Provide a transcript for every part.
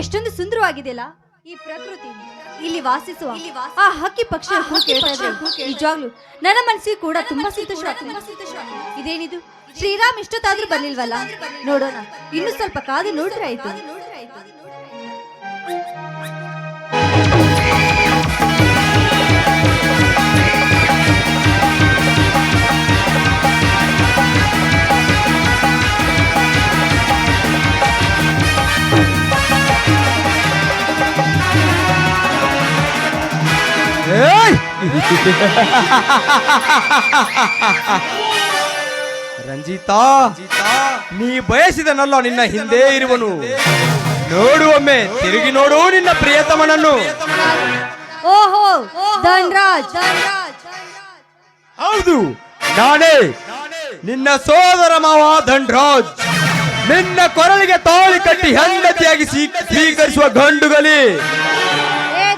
ಎಷ್ಟೊಂದು ಸುಂದರವಾಗಿದೆಯಲ್ಲ ಈ ಪ್ರಕೃತಿ. ಇಲ್ಲಿ ವಾಸಿಸುವ ಆ ಹಕ್ಕಿ ಪಕ್ಷಿ ನಿಜವಾಗ್ಲು ನನ್ನ ಮನಸ್ಸಿಗೆ ಕೂಡ ತುಂಬಾ ಸಂತೋಷ ಇದೇನಿದು? ಶ್ರೀರಾಮ್ ಇಷ್ಟೊತ್ತಾದ್ರೂ ಬರ್ಲಿಲ್ವಲ್ಲ? ನೋಡೋಣ. ಇನ್ನು ಸ್ವಲ್ಪ ಕಾದು ನೋಡಿದ್ರೆ ಆಯ್ತು. ರಂಜಿತಾ ನೀ ಬಯಸಿದನಲ್ಲ ನಿನ್ನ ಹಿಂದೆ ಇರುವನು. ನೋಡು ಒಮ್ಮೆ ತಿರುಗಿ ನೋಡು ನಿನ್ನ ಪ್ರಿಯತಮನನ್ನು. ಓಹೋ ಧನ್ರಾಜ್. ಹೌದು ನಾನೇ ನಿನ್ನ ಸೋದರ ಮಾವ ಧನ್ರಾಜ್. ನಿನ್ನ ಕೊರಳಿಗೆ ತಾಳಿ ಕಟ್ಟಿ ಹೆಂಡತಿಯಾಗಿ ಸ್ವೀ- ಸ್ವೀಕರಿಸುವ ಗಂಡುಗಲಿ.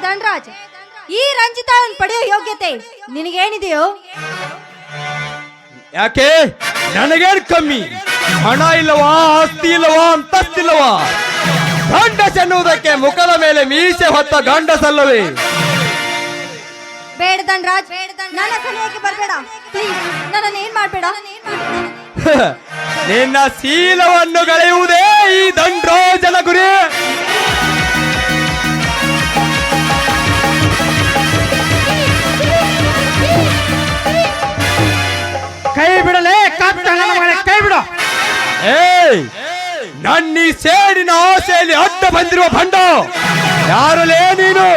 ಧನ್ರಾಜ್ ಈ ರಂಜಿತಾ ಪಡೆಯೋ ಯೋಗ್ಯತೆ ನಿನಗೇನಿದೆಯೋ? ಯಾಕೆ? ನನಗೇನ್ ಕಮ್ಮಿ? ಹಣ ಇಲ್ಲವಾ ಆಸ್ತಿ ಇಲ್ಲವಾ ಅಂತಸ್ತಿಲ್ಲವಾ ಗಂಡ ಎನ್ನುವುದಕ್ಕೆ ಮುಖದ ಮೇಲೆ ಮೀಸೆ ಹೊತ್ತ ಗಂಡಸಲ್ಲವೇ? ಬೇಡ ಧನ್ರಾಜ್ ನನ್ನ ಸಲಹೆಗೆ ಬರಬೇಡ. ಪ್ಲೀಸ್ ನನ್ನನ್ನು ಏನ್ ಮಾಡಬೇಡ? ನಿನ್ನ ಶೀಲವನ್ನು ಗಳೆಯುವುದೇ ಈ ದಂಡ್ರೋಜನ ಗುರಿ. ಕೈ ಬಿಡಲೇ ಕತ್ತ ನನ್ನ ಕೈ ಬಿಡು. ಏಯ್ ನನ್ನ ಈ ಸೇಡಿನ ಆಸೆಯಲ್ಲಿ ಅಡ್ಡ ಬಂದಿರುವ ಭಂಡ. ಯಾರಲೇ ನೀನು?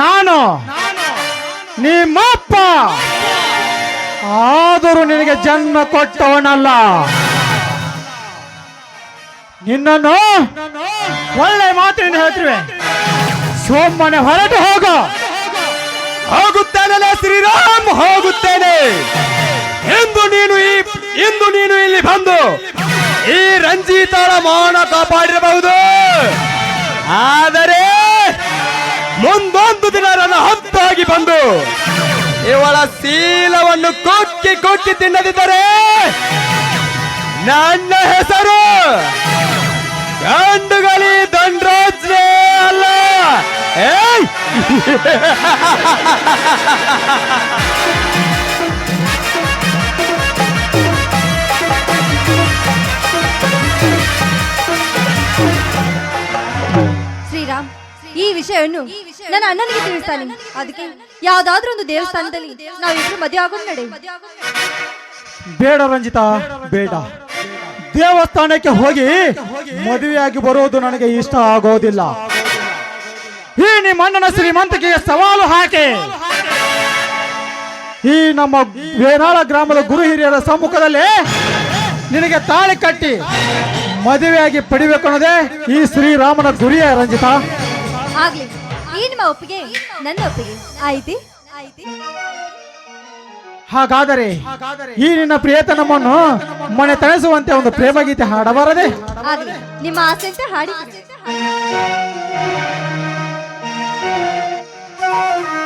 ನಾನು. ನಿಮ್ಮಪ್ಪ ಆದರೂ ನಿನಗೆ ಜನ್ಮ ಕೊಟ್ಟವನಲ್ಲ. ನಿನ್ನನ್ನು ಒಳ್ಳೆ ಮಾತಿನಿಂದ ಹೇಳ್ತೀವಿ ಸೋಮನೆ ಹೊರಟು ಹೋಗು. ಹೋಗುತ್ತೇನೆ ಶ್ರೀರಾಮ್, ಹೋಗುತ್ತೇನೆ. ಎಂದು ನೀನು ಈ ಇಂದು ನೀನು ಇಲ್ಲಿ ಬಂದು ಈ ರಂಜಿತಾಳ ಮೌನ ಕಾಪಾಡಿರಬಹುದು. ಆದರೆ ಮುಂದೊಂದು ದಿನ ನನ್ನ ಹತ್ತಾಗಿ ಬಂದು ಇವಳ ಶೀಲವನ್ನು ಕೊಕ್ಕಿ ಕೊಕ್ಕಿ ತಿನ್ನದಿದ್ದರೆ ನನ್ನ ಹೆಸರು ಗಂಡುಗಲಿ ದಂಡ್ರಾಜ್ನೇ ಅಲ್ಲ. ಏಯ್ ಶ್ರೀರಾಮ್, ಈ ವಿಷಯವನ್ನು ನನ್ನ ಅಣ್ಣನಿಗೆ ತಿಳಿಸ್ತಾನೆ ಅದಕ್ಕೆ ಯಾವ್ದಾದ್ರೂ ಒಂದು ದೇವಸ್ಥಾನದಲ್ಲಿ ನಾವಿಬ್ರು ಮದುವೆ ಆಗೋದು ನಡೆ. ಬೇಡ ರಂಜಿತಾ, ಬೇಡ. ದೇವಸ್ಥಾನಕ್ಕೆ ಹೋಗಿ ಮದುವೆಯಾಗಿ ಬರೋದು ನನಗೆ ಇಷ್ಟ ಆಗೋದಿಲ್ಲ. ಈ ನಿಮ್ಮ ಅಣ್ಣನ ಶ್ರೀಮಂತಿಕೆಗೆ ಸವಾಲು ಹಾಕಿ. ಈ ನಮ್ಮ ವೇನಾಳ ಗ್ರಾಮದ ಗುರು ಹಿರಿಯರ ಸಮ್ಮುಖದಲ್ಲಿ ನಿನಗೆ ತಾಳಿ ಕಟ್ಟಿ ಮದುವೆಯಾಗಿ ಪಡಿಬೇಕು ಅನ್ನೋದೇ ಈ ಶ್ರೀರಾಮನ ಗುರಿಯ ರಂಜಿತಾ. ಆಗ್ಲಿ ಈ ನಿಮ್ಮ ಒಪ್ಪಿಗೆ ನನ್ನ ಒಪ್ಪಿಗೆ. ಆಯ್ತಿ? ಆಯ್ತಿ? ಹಾಗಾದರೆ ಈ ನಿನ್ನ ಪ್ರಿಯತನವನ್ನು ಮನೆ ತಣಿಸುವಂತೆ ಒಂದು ಪ್ರೇಮಗೀತೆ ಹಾಡಬಾರದೆ? ಆಗ್ಲಿ ನಿಮ್ಮ ಆಸೆ ಹಾಡಿ. Hallelujah.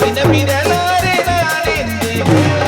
Me pide la arena linda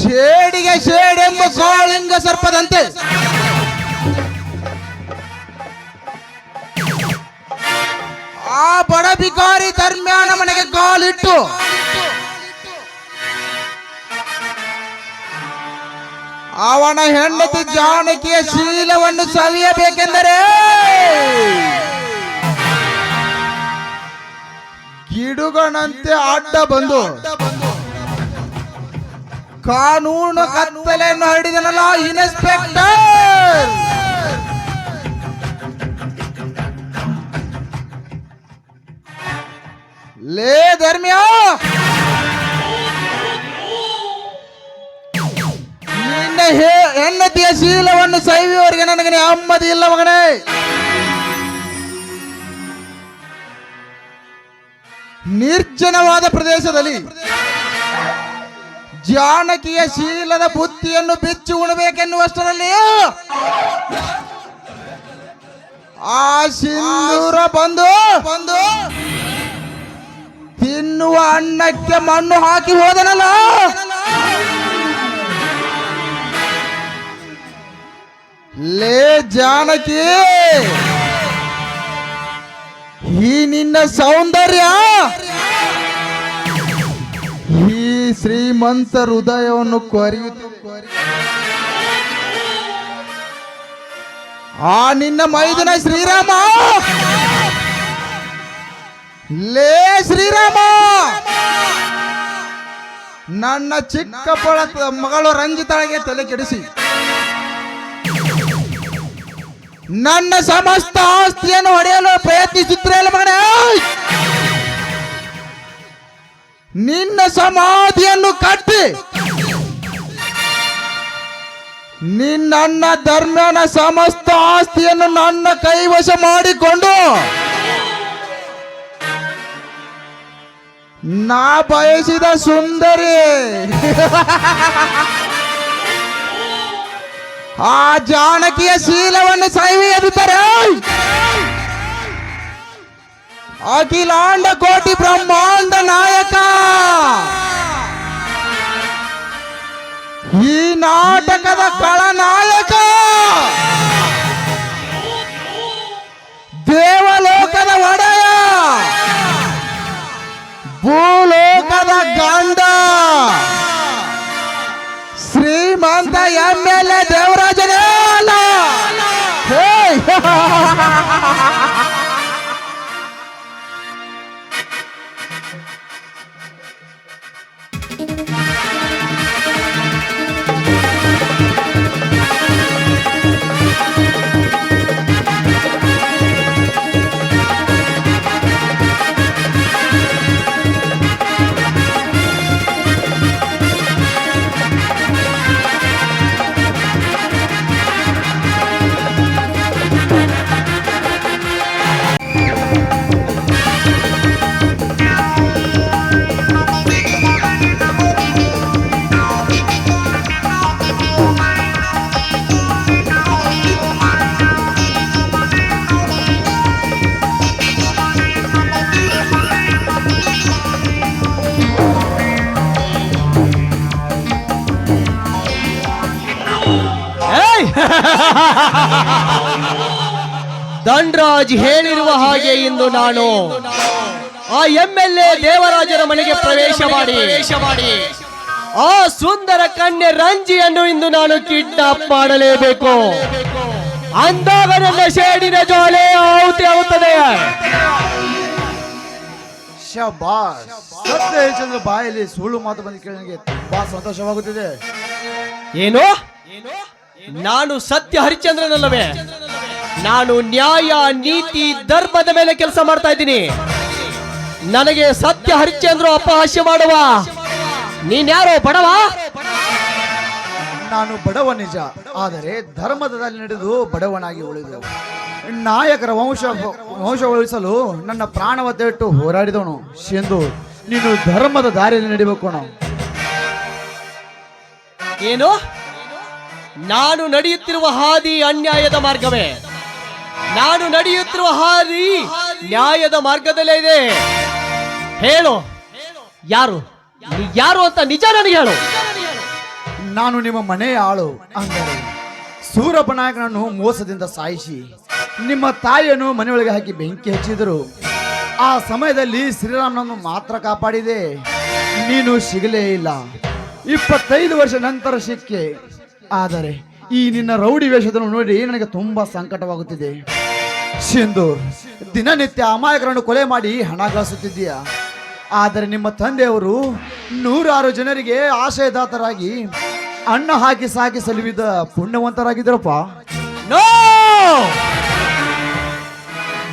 ಶೇಡಿಗೆ ಶೇಡೆಂಬ ಕೋಳಿಂಗ ಸರ್ಪದಂತೆ. ಆ ಬಡ ಬಿಕಾರಿ ಧರ್ಮ್ಯಾನ ಮನೆಗೆ ಕಾಲಿಟ್ಟು. ಅವನ ಹೆಂಡತಿ ಜಾನಕಿಯ ಶೀಲವನ್ನು ಸವಿಯಬೇಕೆಂದರೆ. ಗಿಡುಗಣಂತೆ ಅಡ್ಡ ಬಂದು. ಕಾನೂನು ಕತ್ತಲೆ ನಡೆದನಲ್ಲ ಇನ್ಸ್ಪೆಕ್ಟರ್ ಲೇ ಧರ್ಮ್ಯ. ನಿನ್ನ ಹೇ- ಹೆಂಡತಿಯ ಶೀಲವನ್ನು ಸೈವಿಯವರಿಗೆ ನನಗೆ ಅಮ್ಮದಿ ಇಲ್ಲ ಮಗನೇ. ನಿರ್ಜನವಾದ ಪ್ರದೇಶದಲ್ಲಿ ಜಾನಕಿಯ ಶೀಲದ ಬುತ್ತಿಯನ್ನು ಬಿಚ್ಚಿ ಉಣಬೇಕೆನ್ನುವಷ್ಟರಲ್ಲಿ ಆ ಸಿಂಧೂರ ಬಂದು ಬಂದು ತಿನ್ನುವ ಅನ್ನಕ್ಕೆ ಮಣ್ಣು ಹಾಕಿ ಹೋದನಲ್ಲ? ಲೇ ಜಾನಕಿ! ಈ ನಿನ್ನ ಸೌಂದರ್ಯ. ಈ ಶ್ರೀಮಂತ ಹೃದಯವನ್ನು ಕೊರೆಯುತ್ತ ಆ ನಿನ್ನ ಮೈದನ ಶ್ರೀರಾಮ. ಲೇ ಶ್ರೀರಾಮ. ನನ್ನ ಚಿಕ್ಕ ಪೊಳ ಮಗಳು ರಂಜಿತಾಳಿಗೆ ತಲೆ ಕೆಡಿಸಿ. ನನ್ನ ಸಮಸ್ತ ಆಸ್ತಿಯನ್ನು ಹೊಡೆಯಲು ಪ್ರಯತ್ನಿಸುತ್ತಿರಲ್ಲ ಮಗನೇ. ನಿನ್ನ ಸಮಾಧಿಯನ್ನು ಕಟ್ಟಿ. ನಿನ್ನ ಧರ್ಮನ ಸಮಸ್ತ ಆಸ್ತಿಯನ್ನು ನನ್ನ ಕೈವಶ ಮಾಡಿಕೊಂಡು. ನಾ ಬಯಸಿದ ಸುಂದರಿ. ಆ ಜಾನಕಿಯ ಶೀಲವನ್ನು ಸೈವಿಯದಿದ್ದರೆ ಅಖಿಲಾಂಡ ಕೋಟಿ ಬ್ರಹ್ಮಾಂಡ ನಾಯಕ ಈ ನಾಟಕದ ಕಳನಾಯಕ ದೇವಲೋಕದ ಒಡೆಯ ಭೂಲೋಕದ ಗಂಡ ಶ್ರೀಮಂತ ಎಂ ಎಲ್ ಎ ಧನ್ರಾಜ್ ಹೇಳಿರುವ ಹಾಗೆ ಇಂದು ನಾನು ಆ ಎಂ ಎಲ್ ಎ ದೇವರಾಜರ ಮನೆಗೆ ಪ್ರವೇಶ ಮಾಡಿ. ಆ ಸುಂದರ ಕನ್ಯೆ ರಂಜಿಯನ್ನು ಇಂದು ನಾನು ಕಿಡ್ನಾಪ್ ಮಾಡಲೇಬೇಕು. ಅಂದಾಗ ನನ್ನ ಶೇಡಿನ ಜೋಲೆ ಆಹುತಿ ಆಗುತ್ತದೆ. ಬಾಯಲ್ಲಿ ಸುಳ್ಳು ಮಾತು ಬಂದು ಕೇಳಿ ತುಂಬಾ ಸಂತೋಷವಾಗುತ್ತಿದೆ. ಏನು? ನಾನು ಸತ್ಯ ಹರಿಚಂದ್ರನಲ್ಲವೇ ನಾನು ನ್ಯಾಯ ನೀತಿ ಧರ್ಮದ ಮೇಲೆ ಕೆಲಸ ಮಾಡ್ತಾ ಇದ್ದೀನಿ. ನನಗೆ ಸತ್ಯ ಹರಿಚಂದ್ರ ಅಪಹಾಸ್ಯ ಮಾಡುವ. ನೀನ್ಯಾರೋ ಬಡವ? ನಾನು ಬಡವ ನಿಜ ಆದರೆ ಧರ್ಮದಲ್ಲಿ ನಡೆದು ಬಡವನಾಗಿ ಉಳಿದೆವು. ನಾಯಕರ ವಂಶ ವಂಶ ಉಳಿಸಲು ನನ್ನ ಪ್ರಾಣವತ್ತಿಟ್ಟು ಹೋರಾಡಿದವನು. ಸಿಂಧು ನೀನು ಧರ್ಮದ ದಾರಿಯಲ್ಲಿ ನಡಿಬೇಕು. ಏನು? ನಾನು ನಡೆಯುತ್ತಿರುವ ಹಾದಿ ಅನ್ಯಾಯದ ಮಾರ್ಗವೇ. ನಾನು ನಡೆಯುತ್ತಿರುವ ಹಾದಿ ನ್ಯಾಯದ ಮಾರ್ಗದಲ್ಲೇ ಇದೆ. ಹೇಳು. ಯಾರು? ನೀ ಯಾರು ಅಂತ ನಿಜ ನನಗೆ ಹೇಳು. ನಾನು ನಿಮ್ಮ ಮನೆಯ ಆಳು ಅಂದರೆ ಸೂರಪನಾಯಕನನ್ನು ಮೋಸದಿಂದ ಸಾಯಿಸಿ ನಿಮ್ಮ ತಾಯಿಯನ್ನು ಮನೆಯೊಳಗೆ ಹಾಕಿ ಬೆಂಕಿ ಹಚ್ಚಿದರು. ಆ ಸಮಯದಲ್ಲಿ ಶ್ರೀರಾಮನನ್ನು ಮಾತ್ರ ಕಾಪಾಡಿದೆ. ನೀನು ಸಿಗಲೇ ಇಲ್ಲ. ಇಪ್ಪತ್ತೈದು ವರ್ಷ ನಂತರ ಸಿಕ್ಕೆ ಆದರೆ ಈ ನಿನ್ನ ರೌಡಿ ವೇಷದನ್ನು ನೋಡಿ ನನಗೆ ತುಂಬಾ ಸಂಕಟವಾಗುತ್ತಿದೆ. ಸಿಂಧೂರ್ ದಿನನಿತ್ಯ ಅಮಾಯಕರನ್ನು ಕೊಲೆ ಮಾಡಿ ಹಣ ಗಳಿಸುತ್ತಿದ್ದೀಯ? ಆದರೆ ನಿಮ್ಮ ತಂದೆಯವರು ನೂರಾರು ಜನರಿಗೆ ಆಶಯದಾತರಾಗಿ ಅಣ್ಣ ಹಾಕಿ ಸಾಕಿ ಸಲುವಿದ ಪುಣ್ಯವಂತರಾಗಿದ್ದರಪ್ಪ.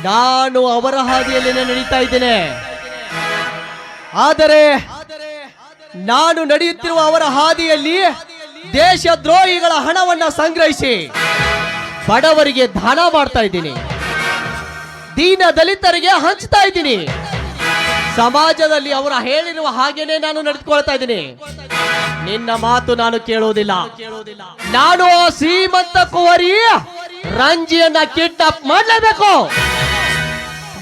ನಾನು ಅವರ ಹಾದಿಯಲ್ಲೇ ನಡೀತಾ ಇದ್ದೇನೆ. ಆದರೆ ನಾನು ನಡೆಯುತ್ತಿರುವ ಅವರ ಹಾದಿಯಲ್ಲಿ ದೇಶದ್ರೋಹಿಗಳ ಹಣವನ್ನ ಸಂಗ್ರಹಿಸಿ ಬಡವರಿಗೆ ದಾನ ಮಾಡ್ತಾ ಇದ್ದೀನಿ. ದೀನ ದಲಿತರಿಗೆ ಹಂಚ್ತಾ ಇದ್ದೀನಿ. ಸಮಾಜದಲ್ಲಿ ಅವರ ಹೇಳಿರುವ ಹಾಗೇನೆ ನಾನು ನಡೆದುಕೊಳ್ತಾ ಇದ್ದೀನಿ. ನಿನ್ನ ಮಾತು ನಾನು ಕೇಳೋದಿಲ್ಲ ನಾನು ಶ್ರೀಮಂತ ಕುವರಿ ರಂಜಿಯನ್ನ ಕಿಡ್ನಾಪ್ ಮಾಡಲೇಬೇಕು.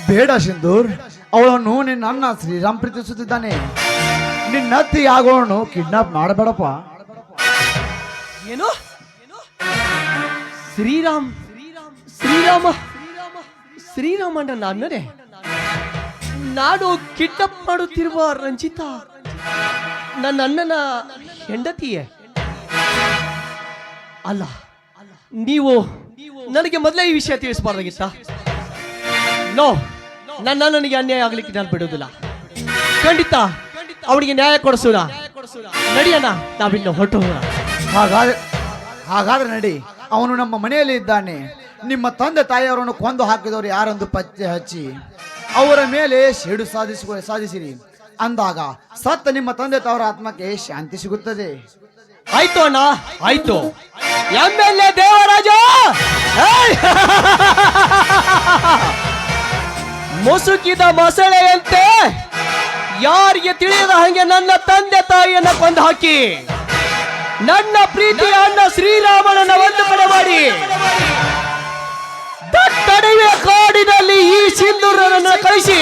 ಬೇಡ ಸಿಂಧೂರ್, ಅವಳನ್ನು ನಿನ್ನ ಅಣ್ಣ ಶ್ರೀರಾಮ್ ಪ್ರೀತಿಸುತ್ತಿದ್ದಾನೆ. ನಿನ್ನ ಅತ್ತಿ ಆಗೋಣನು ಕಿಡ್ನಾಪ್ ಮಾಡಬೇಡಪ್ಪ. ಏನು? ಶ್ರೀರಾಮ್, ಶ್ರೀರಾಮ ಶ್ರೀರಾಮ ಶ್ರೀರಾಮಣ್ಣ ನಾನೇ ನಾನು ಕಿಡ್ನಪ್ ಮಾಡುತ್ತಿರುವ ರಂಜಿತಾ, ನನ್ನ ಅಣ್ಣನ ಹೆಂಡತಿಯೇ. ಅಲ್ಲ, ನೀವು ನನಗೆ ಮೊದಲೇ ಈ ವಿಷಯ ತಿಳಿಸಬಾರ್ದಾಗಿತ್ತ ನೋ, ನನ್ನ ನನಗೆ ಅನ್ಯಾಯ ಆಗ್ಲಿಕ್ಕೆ ನಾನು ಬಿಡುವುದಿಲ್ಲ. ಖಂಡಿತ, ಅವನಿಗೆ ನ್ಯಾಯ ಕೊಡಿಸೋಣ. ನಡಿಯೋಣ ನಾವಿನ್ನು ಹೊರಟು ಹೋಗೋಣ. ಹಾಗಾದ್ರೆ ಹಾಗಾದ್ರೆ ನಡಿ. ಅವನು ನಮ್ಮ ಮನೆಯಲ್ಲಿ ಇದ್ದಾನೆ. ನಿಮ್ಮ ತಂದೆ ತಾಯಿಯವರನ್ನು ಕೊಂದು ಹಾಕಿದವರು ಯಾರೊಂದು ಪತ್ತೆ ಹಚ್ಚಿ, ಅವರ ಮೇಲೆ ಸೇಡು ಸಾಧಿಸಿ, ಸಾಧಿಸಿರಿ. ಅಂದಾಗ ಸತ್ತ ನಿಮ್ಮ ತಂದೆ ತವರ ಆತ್ಮಕ್ಕೆ ಶಾಂತಿ ಸಿಗುತ್ತದೆ. ಆಯ್ತು ಅಣ್ಣ, ಆಯ್ತು. ಎಂಎಲ್ಎ ದೇವರಾಜ! ಮುಸುಕಿದ ಮೊಸಳೆಯಂತೆ ಯಾರಿಗೆ ತಿಳಿಯದ ಹಾಗೆ ನನ್ನ ತಂದೆ ತಾಯಿಯನ್ನ ಕೊಂದು ಹಾಕಿ. ನನ್ನ ಪ್ರೀತಿಯ ಅಣ್ಣ ಶ್ರೀರಾಮನನ್ನ ಒಂದು ಕಡೆ ಮಾಡಿ. ದಟ್ಟಡವಿಯ ಕಾಡಿನಲ್ಲಿ ಈ ಸಿಂಧೂರನನ್ನ ಕಳಿಸಿ.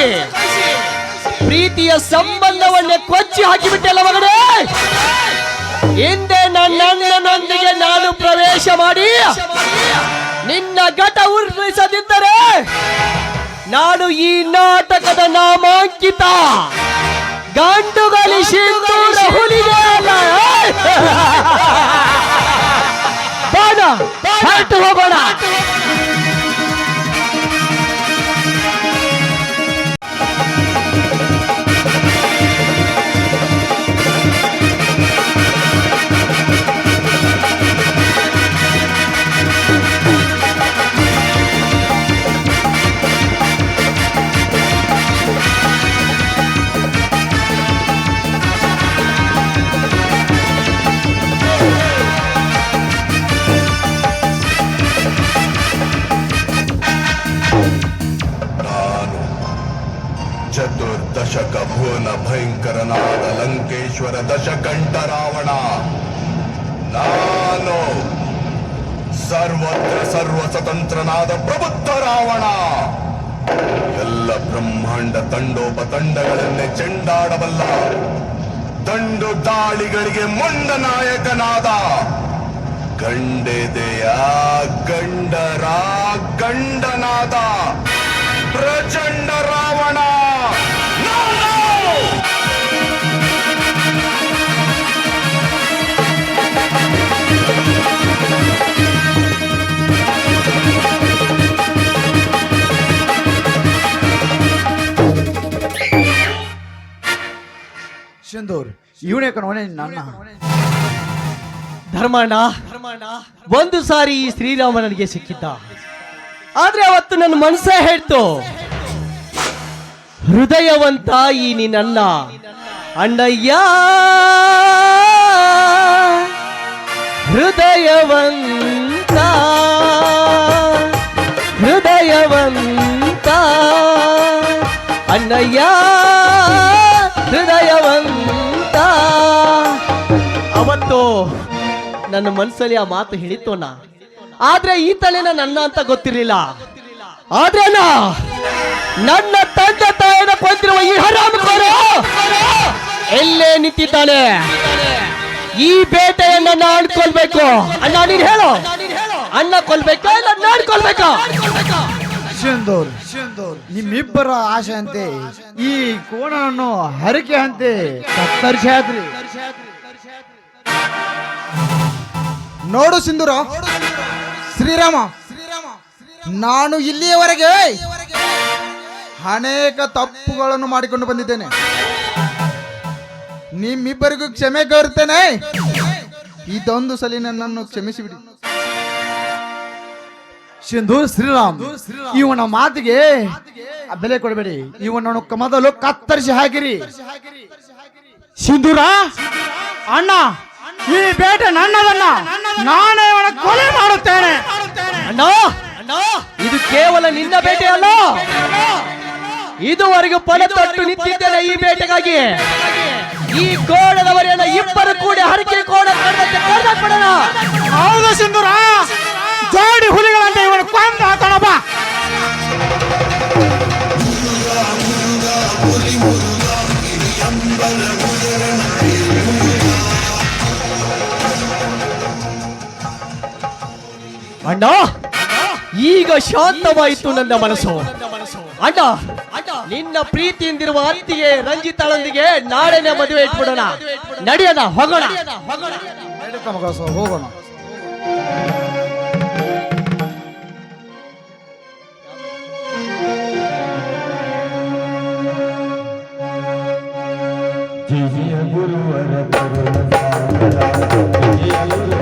ಪ್ರೀತಿಯ ಸಂಬಂಧವನ್ನೇ ಕೊಚ್ಚಿ ಹಾಕಿಬಿಟ್ಟೆಲ್ಲ ಮಗನೇ. ಹಿಂದೆ ನನ್ನಣ್ಣನೊಂದಿಗೆ ನಾನು ಪ್ರವೇಶ ಮಾಡಿ. ನಿನ್ನ ಘಟ ಉರುಳಿಸದಿದ್ದರೆ ನಾನು ಈ ನಾಟಕದ ನಾಮಾಂಕಿತ. ಸಿಂಧೂರ ಹುಲಿಗೆ ಅಲ್ಲ. না। ಸ್ವತಂತ್ರನಾದ ಪ್ರಬುದ್ಧ ರಾವಣ. ಎಲ್ಲ ಬ್ರಹ್ಮಾಂಡ ತಂಡೋಪ ತಂಡಗಳನ್ನೇ ಚೆಂಡಾಡಬಲ್ಲ ದಂಡು ದಾಳಿಗಳಿಗೆ ಮೊಂಡ ನಾಯಕನಾದ ಗಂಡೆದೆಯ ಗಂಡರ ಗಂಡನಾದ ಪ್ರಚಂಡ ರಾವಣ. ಸಿಂಧೂರ್ ಇವನೇ ಕಣವನೇ ನನ್ನ. ಧರ್ಮಣ್ಣ ಒಂದು ಸಾರಿ ಈ ಶ್ರೀರಾಮ ನನಗೆ ಸಿಕ್ಕಿದ್ದ. ಆದ್ರೆ ಅವತ್ತು ನನ್ನ ಮನಸ್ಸೇ ಹೇಳ್ತು ಹೃದಯವಂತ ಈ ನಿನ್ನ ಅಣ್ಣಯ್ಯ. ಹೃದಯವಂತ ಹೃದಯವಂತ ಅಣ್ಣಯ್ಯ. ನನ್ನ ಮನಸ್ಸಲ್ಲಿ ಆ ಮಾತು ಹೇಳಿತೋಣ ಆದ್ರೆ ಈ ತಲೆನ ನನ್ನ ಅಂತ ಗೊತ್ತಿರಲಿಲ್ಲ. ಆದ್ರೆ ನನ್ನ ತಂದೆ ತಾಯಿನ ಕೊಂದಿರುವ ಈ ಹರಾಮ ಎಲ್ಲೇ ನಿಂತಿದ್ದಾನೆ. ಈ ಬೇಟೆಯನ್ನ ನಾನು ಅಣ್ಣ, ನೀನ್ ಹೇಳು. ಅಣ್ಣ ಕೊಲ್ಬೇಕಾ ಇಲ್ಲ ನಾನು ನಿಮ್ಮಿಬ್ಬರ ಆಶೆ ಅಂತೆ. ಈ ಕೋಣವನ್ನು ಹರಕೆ ಅಂತೆ. ಕತ್ತರಿಸಿ ನೋಡು ಸಿಂಧೂರ. ಶ್ರೀರಾಮ ಶ್ರೀರಾಮ ನಾನು ಇಲ್ಲಿಯವರೆಗೆ ಅನೇಕ ತಪ್ಪುಗಳನ್ನು ಮಾಡಿಕೊಂಡು ಬಂದಿದ್ದೇನೆ. ನಿಮ್ಮಿಬ್ಬರಿಗೂ ಕ್ಷಮೆ ಕೋರ್ತೇನೆ. ಇದೊಂದು ಸಲ ನನ್ನನ್ನು ಕ್ಷಮಿಸಿಬಿಡಿ. ಸಿಂಧೂರ್ ಶ್ರೀರಾಮ್ ಇವನ ಮಾತಿಗೆ ಬೆಲೆ ಕೊಡಬೇಡಿ. ಇವನನ್ನು ಕಮದಲು ಮೊದಲು ಕತ್ತರಿಸಿ ಹಾಕಿರಿ. ಸಿಂಧೂರ ಅಣ್ಣ ಈ ಬೇಟೆ ನನ್ನದನ್ನ ನಾನೇ ಅವನ ಕೊಲೆ ಮಾಡುತ್ತೇನೆ. ಅಣ್ಣ ಇದು ಕೇವಲ ನಿನ್ನ ಬೇಟೆ ಅಲ್ಲ. ಇದುವರೆಗೂ ಪಣ ತೊಟ್ಟು ನಿಂತಿದ್ದೇನೆ ಈ ಬೇಟೆಗಾಗಿ. ಈ ಕೋಣದವರೆಲ್ಲ ಇಬ್ಬರು ಕೂಡಿ ಹರಕೆ ಕೋಣ. ಹೌದು ಸಿಂಧೂರ. ಜೋಡಿ ಹುಲಿಗಳಂತೆ ಇವನು ಕೊಂದು ಹಾಕೋಣ ಅಣ್ಣ ಈಗ ಶಾಂತವಾಯಿತು ನನ್ನ ಮನಸ್ಸು. ಅಣ್ಣ ನಿನ್ನ ಪ್ರೀತಿಯಿಂದಿರುವ ಅತ್ತಿಗೆ ರಂಜಿತಾಳೊಂದಿಗೆ ನಾಳೆನೆ ಮದುವೆ ಇಟ್ಬಿಡೋಣ. ನಡೆಯೋಣ ಹೋಗೋಣ. ನಡೀತಾ ಗುರುವರ ಸೊ,